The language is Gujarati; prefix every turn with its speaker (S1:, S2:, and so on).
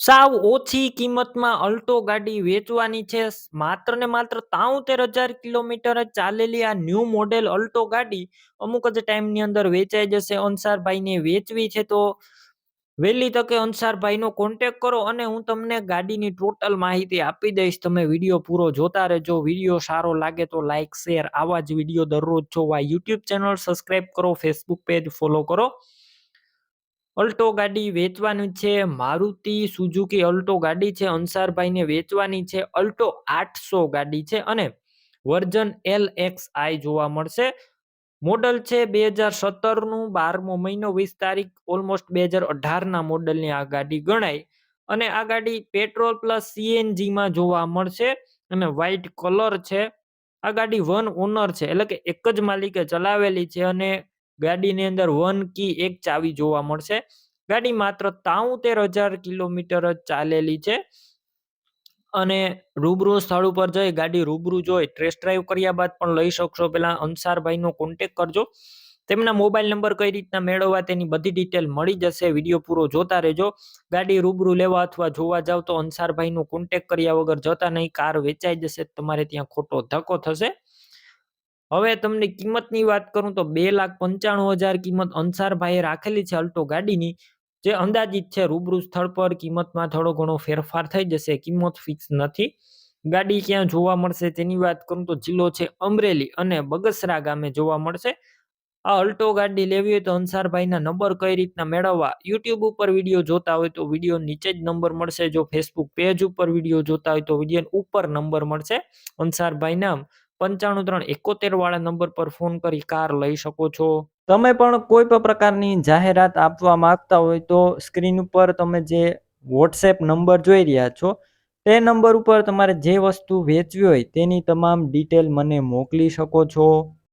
S1: સાવ ઓછી કિંમતમાં અલ્ટો ગાડી વેચવાની છે. માત્ર ને માત્ર તાઉતેર હજાર કિલોમીટર ચાલેલી આ ન્યૂ મોડેલ અલ્ટો ગાડી અમુક જ ટાઈમની અંદર વેચાઈ જશે. અંસારભાઈને વેચવી છે તો વહેલી તકે અંસારભાઈનો કોન્ટેક કરો અને હું તમને ગાડીની ટોટલ માહિતી આપી દઈશ. તમે વીડિયો પૂરો જોતા રહેજો. વીડિયો સારો લાગે તો લાઇક શેર આવા જ વીડિયો દરરોજ જોવા. યુટ્યુબ ચેનલ સબસ્ક્રાઈબ કરો ફેસબુક પેજ ફોલો કરો. અલ્ટો ગાડી વેચવાની છે મારુતિ સુઝુકી અલ્ટો ગાડી છે, અંસારભાઈને વેચવાની છે, અલ્ટો આઠસો ગાડી છે અને વર્ઝન એલ એક્સ આઈ જોવા મળશે. મોડલ છે બે હજાર સત્તરનું, બારમો મહિનો, વીસ તારીખ, ઓલમોસ્ટ બે હજાર અઢારના મોડલની આ ગાડી ગણાય. અને આ ગાડી પેટ્રોલ પ્લસ સીએનજીમાં જોવા મળશે અને વ્હાઇટ કલર છે. આ ગાડી વન ઓનર છે, એટલે કે એક જ માલિકે ચલાવેલી છે અને ગાડીની અંદર વન કી એક ચાવી જોવા મળશે. ગાડી માત્ર તાઉતેર હજાર કિલોમીટર જ ચાલેલી છે. અને રૂબરૂ સ્થળ ઉપર જઈ ગાડી રૂબરૂ જોઈ ટેસ્ટ ડ્રાઈવ કર્યા બાદ પણ લઈ શકશો. પેલા અંસારભાઈનો કોન્ટેક કરજો. તેમના મોબાઈલ નંબર કઈ રીતના મેળવવા તેની બધી ડિટેલ મળી જશે. વીડિયો પૂરો જોતા રહેજો. ગાડી રૂબરૂ લેવા અથવા જોવા જાવ તો અંસારભાઈનો કોન્ટેક કર્યા વગર જતા નહીં. કાર વેચાઈ જશે તમારે ત્યાં ખોટો ધક્કો થશે. હવે તમને કિંમતની વાત કરું તો બે લાખ પંચાણું હજાર કિંમત અંસારભાઈએ રાખેલી છે અલ્ટો ગાડીની. જે અંદાજિત છે રૂબરૂ સ્થળ પર કિંમતમાં થોડો ઘણો ફેરફાર થઈ જશે. કિંમત ફિક્સ નથી. ગાડી ક્યાં જોવા મળશે તેની વાત કરું તો જિલ્લો છે અમરેલી અને બગસરા ગામે જોવા મળશે. આ અલ્ટો ગાડી લેવી હોય તો અંસારભાઈના નંબર કઈ રીતના મેળવવા? યુટ્યુબ ઉપર વીડિયો જોતા હોય તો વીડિયો નીચે જ નંબર મળશે. જો ફેસબુક પેજ ઉપર વીડિયો જોતા હોય તો વીડિયો ઉપર નંબર મળશે. અંસારભાઈ નામ પંચાણું ત્રણ એકોતેર વાળા નંબર પર ફોન કરી કાર લઈ શકો છો. તમે પણ કોઈ પણ પ્રકારની જાહેરાત આપવા માંગતા હોય તો સ્ક્રીન ઉપર તમે જે વોટ્સએપ નંબર જોઈ રહ્યા છો, તે નંબર ઉપર તમારે જે વસ્તુ વેચવી હોય તેની તમામ ડિટેલ મને મોકલી શકો છો.